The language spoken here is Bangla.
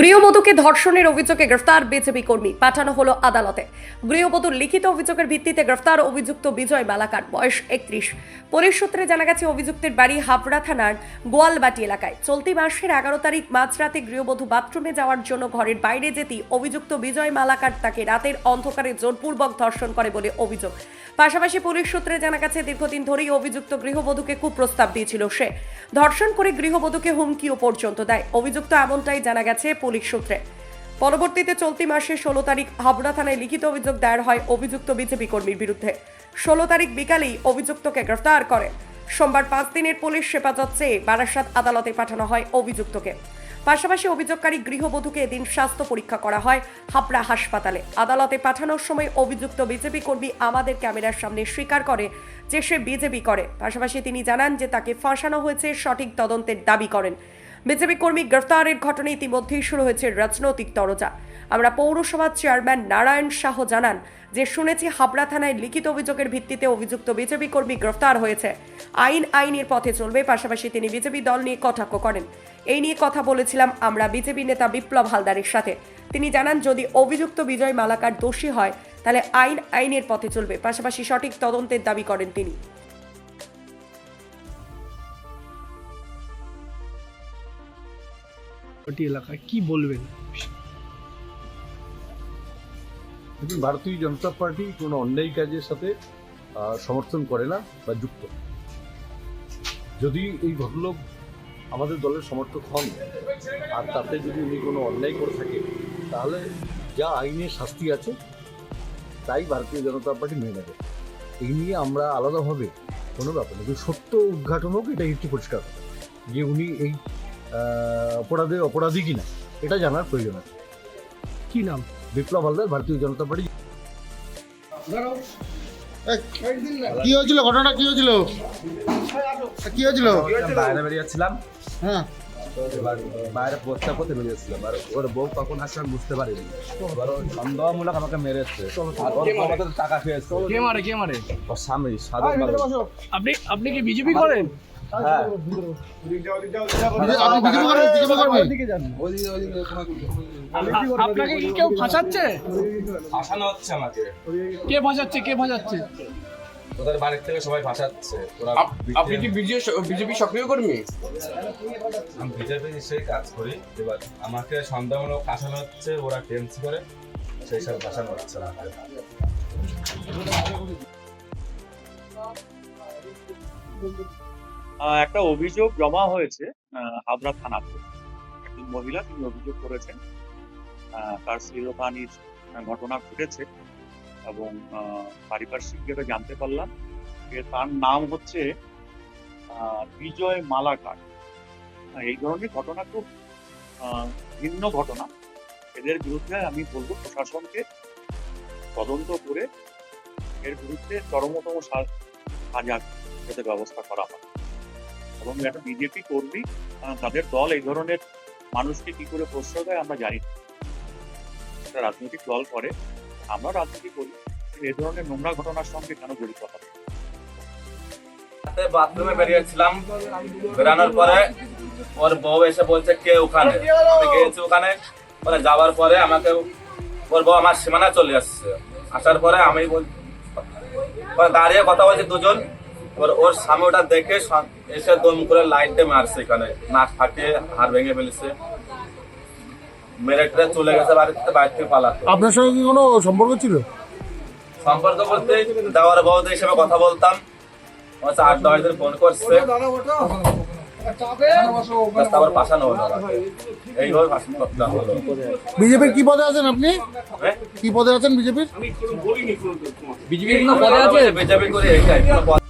গৃহবধূকে ধর্ষণের অভিযোগে গ্রেফতার বিজেপি কর্মী, পাঠানো হলো আদালতে। গৃহবধূর লিখিত অভিযোগের ভিত্তিতে গ্রেফতার অভিযুক্ত বিজয় মালাকার বয়স একত্রিশ। পুলিশ সূত্রে জানা গেছে, অভিযুক্তের বাড়ি হাবড়া থানার গোয়ালবাটি এলাকায়। চলতি মাসের এগারো তারিখ মাঝরাতে গৃহবধূ বাথরুমে যাওয়ার জন্য ঘরের বাইরে যেতেই অভিযুক্ত বিজয় মালাকার তাকে রাতের অন্ধকারে জোরপূর্বক ধর্ষণ করে বলে অভিযোগ। পাশাপাশি পুলিশ সূত্রে জানা গেছে, দীর্ঘদিন ধরেই অভিযুক্ত গৃহবধূকে কুপ্রস্তাব দিয়েছিল সে। ধর্ষণ করে গৃহবধূকে হুমকিও পর্যন্ত দেয়। অভিযুক্ত এমনটাই জানা গেছে পুলিশ সূত্রে। পরবর্তীতে চলতি মাসের ষোলো তারিখ হাবড়া থানায় লিখিত অভিযোগ দায়ের হয় অভিযুক্ত বিজেপি কর্মীর বিরুদ্ধে। ষোলো তারিখ বিকালেই অভিযুক্তকে গ্রেফতার করে। সোমবার পাঁচ দিনের পুলিশ হেফাজত চেয়ে বারাসাত আদালতে পাঠানো হয় অভিযুক্তকে। পাশাপাশি অভিযোগকারী গৃহবধূকে এদিন স্বাস্থ্য পরীক্ষা করা হয় হাবড়া হাসপাতালে। আদালতে পাঠানোর সময় অভিযুক্ত বিজেপি কর্মী আমাদের ক্যামেরার সামনে স্বীকার করে যে সে বিজেপি করে। পাশাপাশি তিনি জানান যে তাকে ফাঁসানো হয়েছে সঠিক তদন্তের দাবি করেন। বিজেপি কর্মী গ্রেফতারের ঘটনায় ইতিমধ্যেই শুরু হয়েছে রাজনৈতিক তরজা। আমরা পৌরসভার চেয়ারম্যান নারায়ণ শাহ জানান যে, শুনেছি হাবড়া থানায় লিখিত অভিযোগের ভিত্তিতে অভিযুক্ত বিজেপি কর্মী গ্রেফতার হয়েছে। আইন আইনের পথে চলবে, পাশাপাশি তিনি বিজেপি দল নিয়ে কটাক্ষ করেন। এই নিয়ে কথা বলেছিলাম আমরা বিজেপি নেতা বিপ্লব হালদারের সাথে। তিনি জানান, যদি অভিযুক্ত বিজয় মালাকার দোষী হয়, তাহলে আইন আইনের পথে চলবে, পাশাপাশি সঠিক তদন্তের দাবি করেন তিনি। ওটি এলাকায়, কি বলবেন? ভারতীয় জনতা পার্টি কোনো অন্যায় কাজের সাথে সমর্থন করে না বা যুক্ত। যদি এই ভদ্রলোক আমাদের দলের সমর্থক হন, আর তাতে যদি উনি কোনো অন্যায় করে থাকে তাহলে যা আইনের শাস্তি আছে, তাই ভারতীয় জনতা পার্টি মেনে নেবে। এই নিয়ে আমরা আলাদাভাবে কোনো ব্যাপার কিন্তু সত্য উদ্ঘাটন হোক, এটা একটু পরিষ্কার যে উনি এই অপরাধে অপরাধী কিনা এটা জানার প্রয়োজন আছে। কি নাম? বিপ্লব হালদার ভারতীয় জনতা পার্টি। কি হয়েছিল? ঘটনা কি হয়েছিল? কি হয়েছিল? বাইরে বেরিয়েছিলাম হ্যাঁ। এবার বাইরে পড়তে পড়তে বেরিয়েছিলাম আর ওর বউ কখন আসছে আমি বুঝতে পারিনি। এবার সন্দেহমূলক আমাকে মেরেছে আর ওর বউ টাকা খেয়েছে। কে মারে? কে মারে? ওর স্বামী সাধন বাবু। আপনি আপনি কি বিজেপি করেন? হ্যাঁ। আ- আপনাকে কি কেউ ফাঁসাচ্ছে? ফাঁসানো হচ্ছে আমাকে। কে ফাঁসাচ্ছে? কে ফাঁসাচ্ছে? ওদের বাড়ির থেকে সবাই ফাঁসাচ্ছে। আপনি কি বিজেপি সক্রিয় কর্মী? আমি বিজেপি সেই কাজ করি এবার আমাকে সন্দেহমূলক ফাঁসানো হচ্ছে ওরা টেন্স করে সেই সব ফাঁসানো হচ্ছে আমাকে আহ, একটা অভিযোগ জমা হয়েছে হাবড়া থানাতে একজন মহিলা তিনি অভিযোগ করেছেন তার শ্লীলতাহানির ঘটনা ঘটেছে এবং পারিপার্শ্বিক যেটা জানতে পারলাম যে তার নাম হচ্ছে বিজয় মালাকার। এই ধরনের ঘটনা খুব ভিন্ন ঘটনা। এদের বিরুদ্ধে আমি বলব প্রশাসনকে তদন্ত করে এর বিরুদ্ধে চরমতম সাজা যাতে ব্যবস্থা করা হয়। এবং একটা বিজেপি কর্মী তাদের দল, এই ধরনের মানুষকে কি করে প্রশ্রয় দেয় আমরা জানি একটা রাজনৈতিক দল করে আমরা রাজনীতি করি এই ধরনের নোংরা ঘটনার সঙ্গে কেন জড়িত হবে? বাথরুমে বেরিয়েছিলাম, বেরানোর পরে ওর বউ এসে বলছে, কে ওখানে? আমি গিয়েছি ওখানে। মানে যাওয়ার পরে আমাকে, ওর বউ আমার সীমানা চলে আসছে। আসার পরে আমি দাঁড়িয়ে কথা বলছে দুজন। এবার ওর স্বামী ওটা দেখে এসে দম করে লাইটে মারছে এখানে। নাক ফাটিয়ে হাড় ভেঙে ফেলেছে। মেরে টেরে চলে গেছে বাড়িতে বাড়ি থেকে পালাতে। আপনার সঙ্গে কি কোনো সম্পর্ক ছিল? সম্পর্ক বলতে দেওয়ার বউদের হিসেবে কথা বলতাম। হচ্ছে আট দশ দিন ফোন করছে। তারপর পাশানো হলো এইভাবে পাশানো হলো। বিজেপির কি পদে আছেন আপনি? হ্যাঁ? কি পদে আছেন বিজেপির? বিজেপি করে এইটাই কোনো পদ